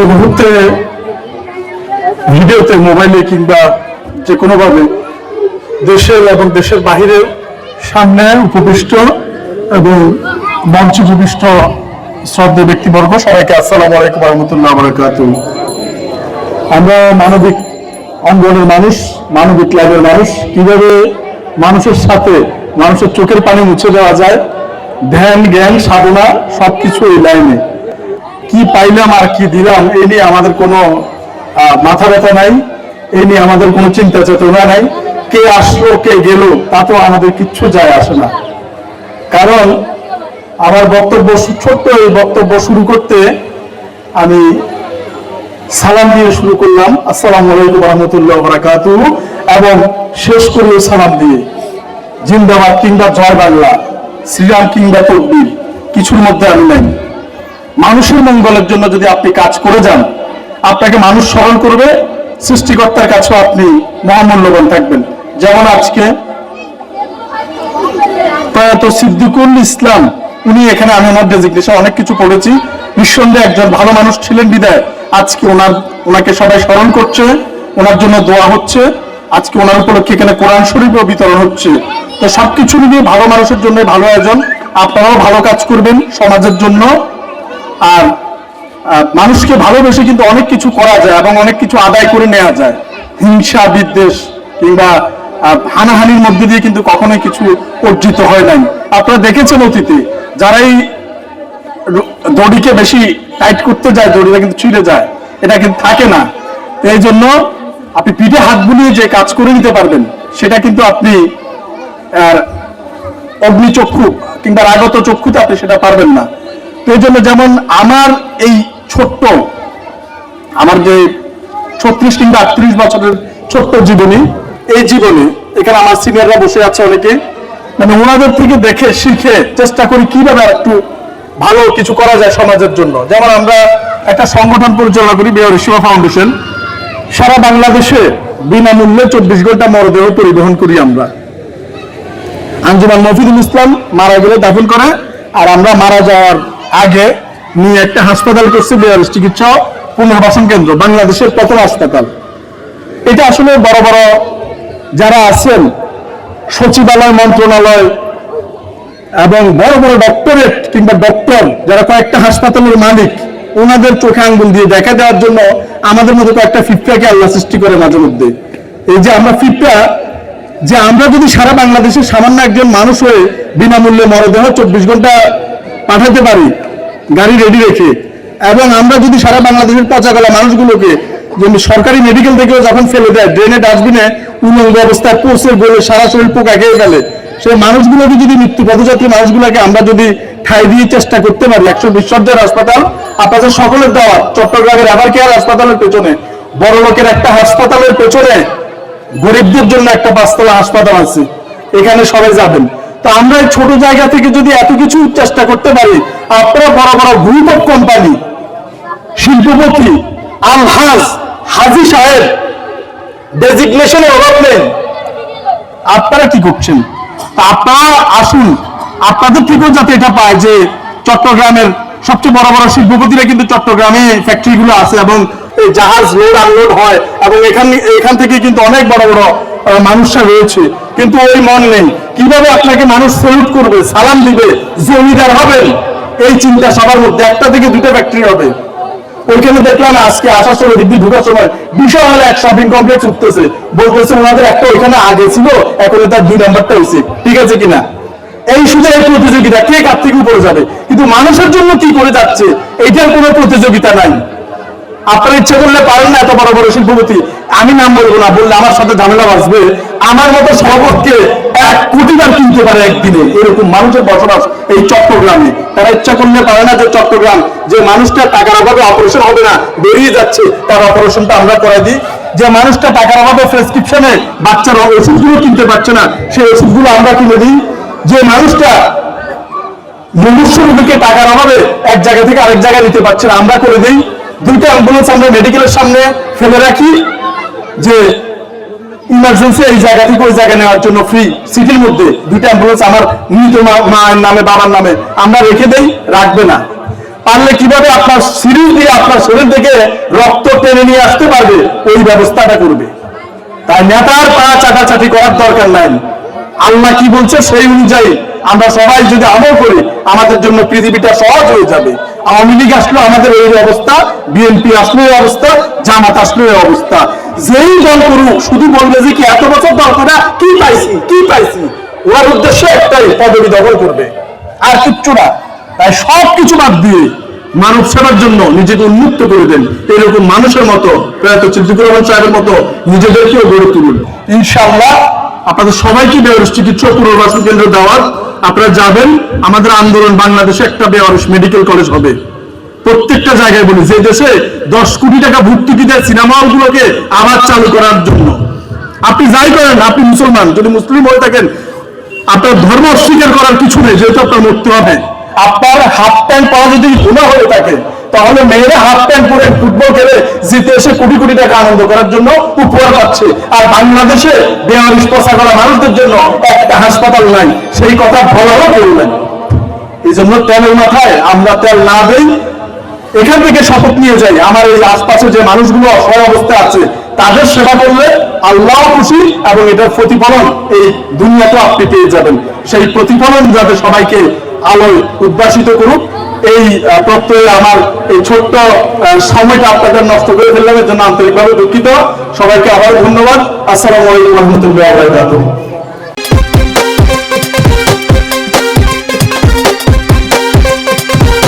এই মুহূর্তে ভিডিওতে, মোবাইলে কিংবা যে কোনোভাবে দেশের এবং দেশের বাহিরের সামনে উপবিষ্ট এবং মঞ্চে উপবিষ্ট শ্রদ্ধা ব্যক্তিবর্গ, সবাইকে আসসালামু আলাইকুম রহমতুল্লাহ বরকাত আমরা মানবিক অঙ্গনের মানুষ, মানবিক ক্লাবের মানুষ। কীভাবে মানুষের সাথে মানুষের চোখের পানি মুছে দেওয়া যায়, ধ্যান, জ্ঞান, সাধনা, সবকিছু এই লাইনে। কি পাইলাম আর কি দিলাম এই নিয়ে আমাদের কোনো মাথা ব্যথা নাই এই নিয়ে আমাদের কোনো চিন্তা চেতনা নাই। কে আসলো, কে গেল তাতেও আমাদের কিচ্ছু যায় আসে না। কারণ আমার বক্তব্য ছোট্ট এই বক্তব্য শুরু করতে আমি সালাম দিয়ে শুরু করলাম। আসসালামু আলাইকুম রহমতুল্লাহ বারাকাতু এবং শেষ করল সালাম দিয়ে। জিন্দাবাদ কিংবা জয় বাংলা, শ্রীরাম কিংবা তকবীর, কিছুর মধ্যে আমি নাই। মানুষের মঙ্গলের জন্য যদি আপনি কাজ করে যান, আপনাকে মানুষ স্মরণ করবে, সৃষ্টিকর্তার কাছেও আপনি মহামূল্যবান থাকবেন। যেমন আজকে প্রয়াত সিদ্দিকুল ইসলাম, উনি এখানে আমি আমার ডেজিগনেশন অনেক কিছু পড়েছি। নিঃসন্দেহে একজন ভালো মানুষ ছিলেন বিদায়। আজকে ওনার, ওনাকে সবাই স্মরণ করছে, ওনার জন্য দোয়া হচ্ছে। আজকে ওনার উপলক্ষে এখানে কোরআন শরীফও বিতরণ হচ্ছে। তো সবকিছু নিয়ে ভালো মানুষের জন্য ভালো আয়োজন। আপনারাও ভালো কাজ করবেন সমাজের জন্য। আর মানুষকে ভালোবেসে কিন্তু অনেক কিছু করা যায় এবং অনেক কিছু আদায় করে নেওয়া যায়। হিংসা, বিদ্বেষ কিংবা হানাহানির মধ্যে দিয়ে কিন্তু কখনোই কিছু অর্জিত হয় নাই। আপনারা দেখেছেন অতীতে যারাই দড়িকে বেশি টাইট করতে যায়, দড়িটা কিন্তু ছিঁড়ে যায়, এটা কিন্তু থাকে না। এই জন্য আপনি পিঠে হাত বুলিয়ে যে কাজ করে নিতে পারবেন, সেটা কিন্তু আপনি অগ্নিচক্ষু কিংবা রাগত চক্ষুতে আপনি সেটা পারবেন না। তো এই জন্য যেমন আমার এই ছোট্ট, আমার যে ছত্রিশ কিংবা আটত্রিশ বছরের ছোট্ট জীবনী, এই জীবনে, এখানে আমার সিনিয়ররা বসে আছে অনেকে মানে ওনাদের থেকে দেখে, শিখে চেষ্টা করি কীভাবে একটু ভালো কিছু করা যায় সমাজের জন্য। যেমন আমরা একটা সংগঠন পরিচালনা করি বেহরি সেবা ফাউন্ডেশন। সারা বাংলাদেশে বিনামূল্যে চব্বিশ ঘণ্টা মরদেহ পরিবহন করি আমরা। আঞ্জুমান মফিদুল ইসলাম মারা গেলে দাফন করে, আর আমরা মারা যাওয়ার আগে নিয়ে একটা হাসপাতাল করছি বেয়ারিশ চিকিৎসা পুনর্বাসন কেন্দ্র, বাংলাদেশের প্রথম হাসপাতাল। এটা আসলে বড় বড় যারা আছেন, সচিবালয় মন্ত্রণালয় এবং বড় বড় ডক্টরেট কিংবা ডক্টর, যারা কয়েকটা হাসপাতালের মালিক, ওনাদের চোখে আঙ্গুল দিয়ে দেখা দেওয়ার জন্য আমাদের মতো কয়েকটা ফিফটাকে আল্লাহ সৃষ্টি করে মাঝে মধ্যে। এই যে আমরা ফিফটা যে আমরা যদি সারা বাংলাদেশের সামান্য একজন মানুষ হয়ে বিনামূল্যে মরদেহ চব্বিশ ঘণ্টা পাঠাতে পারি। গাড়ি রেডি রেখে। এবং আমরা যদি সারা বাংলাদেশের পচা গলা মানুষগুলোকে, যেমনি সরকারি মেডিকেল থেকেও যখন ফেলে দেয় ড্রেনে ডাস্টবিনে উলঙ্গ অবস্থায় পৌঁছে গলে সারা শরীর পোকা খেয়ে ফেলে, সেই মানুষগুলোকে যদি মৃত্যু পথযাত্রী মানুষগুলোকে আমরা যদি ঠাই দিয়ে চেষ্টা করতে পারি, একশো বিশ্বজ্জের হাসপাতাল আপনাদের সকলের দেওয়া, চট্টগ্রামের আবার কেয়ার হাসপাতালের পেছনে? বড় লোকের একটা হাসপাতালের পেছনে, গরিবদের জন্য একটা পাঁচতলা হাসপাতাল আছে। এখানে সবাই যাবেন। তো আমরা ছোট জায়গা থেকে যদি এত কিছু চেষ্টা করতে পারি, আপনারা বড় বড় গ্রুপ অফ কোম্পানি শিল্পপতি হাজি সাহেব ডেজিগনেশনের অভাব আপনারা কি করছেন? আপনারা আসুন, আপনাদের থেকেও যাতে এটা পায় যে চট্টগ্রামের সবচেয়ে বড় বড় শিল্পপতিরা কিন্তু চট্টগ্রামে ফ্যাক্টরি গুলো আছে এবং এই জাহাজ লোড আনলোড হয় এবং এখান এখান থেকে কিন্তু অনেক বড় বড় মানুষরা রয়েছে। কিন্তু ওই মন নেই। কীভাবে আপনাকে মানুষ সেলুট করবে, সালাম দিবে, জমিদার হবেন এই চিন্তা সবার মধ্যে। একটা থেকে দুটো ফ্যাক্টরি হবে। ওইখানে দেখলাম আজকে আসার সময় দিব্যি ঢুকার সময় বিশাল এক শপিং কমপ্লেক্স উঠতেছে। বলতেছে ওনাদের একটা ওইখানে আগে ছিল, এখন তার দুই নাম্বারটা হয়েছে। ঠিক আছে কিনা? এই শুধু এই প্রতিযোগিতা, কে কার থেকে উপরে যাবে? কিন্তু মানুষের জন্য কি করে যাচ্ছে? এইটার কোনো প্রতিযোগিতা নাই। আপনার ইচ্ছে করলে পারেন না এত বড় বড় শিল্পপতি। আমি নাম বলব না, বললে আমার সাথে ঝামেলা বাঁচবে। আমার মতো সভাপতিকে এক কোটি বার কিনতে পারে একদিনে। এরকম মানুষের বসবাস এই চট্টগ্রামে। তারা ইচ্ছা করলে পারে না যে চট্টগ্রাম, যে মানুষটা টাকার অভাবে অপারেশন হবে না, বেরিয়ে যাচ্ছে, তার অপারেশনটা আমরা করে দিই। যে মানুষটা টাকার অভাবে প্রেসক্রিপশনে বাচ্চার ওষুধগুলো কিনতে পারছে না, সেই ওষুধগুলো আমরা কিনে দিই। যে মানুষটা মুমূর্ষু রোগীকে টাকার অভাবে এক জায়গা থেকে আরেক জায়গায় নিতে পারছে না, আমরা করে দিই। দুইটা অ্যাম্বুলেন্স আমরা মেডিকেলের সামনে ফেলে রাখি যে ইমার্জেন্সি এই জায়গা থেকে ওই জায়গায় নেওয়ার জন্য ফ্রি সিটির মধ্যে দুইটা অ্যাম্বুলেন্স আমার মৃত মায়ের নামে, বাবার নামে আমরা রেখে দেই, রাখবে না। পারলে কীভাবে আপনার সিরিজ দিয়ে আপনার শরীর থেকে রক্ত টেনে নিয়ে আসতে পারবে, ওই ব্যবস্থাটা করবে। তাই নেতার পা চাটাচাটি করার দরকার নাই। আল্লাহ কি বলছে সেই অনুযায়ী আমরা সবাই যদি আমল করি, আমাদের জন্য পৃথিবীটা সহজ হয়ে যাবে। আওয়ামী লীগ আসলো, আমাদের এই অবস্থা, বিএনপি আসলো এই অবস্থা, জামাত আসলো এই অবস্থা। যেই দল করুক, শুধু বলবে যে কি এত বছর দল করা, কি পাইছি কি পাইছি? ওর উদ্দেশ্য একটাই, পদবি দখল করবে। আর কিচ্ছু না। তাই সব কিছু বাদ দিয়ে মানব সেবার জন্য নিজেকে উন্মুক্ত করে দেন এরকম মানুষের মতো, প্রয়াত সিদ্দিকুর রহমান সাহেবের মতো নিজেদেরকেও গড়ে তুলুন। ইনশাআল্লাহ, আপনাদের সবাইকে বেয়ারস চিকিৎসা পুনর্বাসন কেন্দ্র দেওয়ার আপনারা যাবেন, আমাদের আন্দোলন বাংলাদেশে একটা বেয়ারস মেডিকেল কলেজ হবে। প্রত্যেকটা জায়গায় বলি, যে দেশে দশ কোটি টাকা ভর্তুকি দেয় সিনেমা হলগুলোকে আবার চালু করার জন্য। আপনি যাই করেন, আপনি মুসলমান, যদি মুসলিম হয়ে থাকেন, আপনার ধর্ম অস্বীকার করার কিছু নেই, যেহেতু আপনার মরতে হবে। আপনার হাফ প্যান্ট পাওয়া যদি গুণা হয়ে থাকে তাহলে মেয়েরা হাফ প্যান্ট পরে ফুটবল খেলে জিতে এসে কোটি কোটি টাকা আনন্দ করার জন্য উপহার পাচ্ছে। আর বাংলাদেশে বেয়ারিশ পচা করা মানুষদের জন্য একটা হাসপাতাল নাই। সেই কথা বলারও কেউ এই জন্য তেলের মাথায় আমরা তেল না দেই, এখান থেকে শপথ নিয়ে যাই। আমার এই আশপাশে যে মানুষগুলো অসহায় অবস্থায় আছে, তাদের সেবা করলে আল্লাহ খুশি এবং এটার প্রতিফলন এই দুনিয়াতে আপনি পেয়ে যাবেন। সেই প্রতিফলন যাতে সবাইকে আলোয় উদ্ভাসিত করুক এই প্রত্যয়ে আমার এই ছোট্ট সময়টা আপনাদের নষ্ট করে ফেললাম এর জন্য আন্তরিকভাবে দুঃখিত। সবাইকে আবার ধন্যবাদ। আসসালামু আলাইকুম রহমতুল্লাহ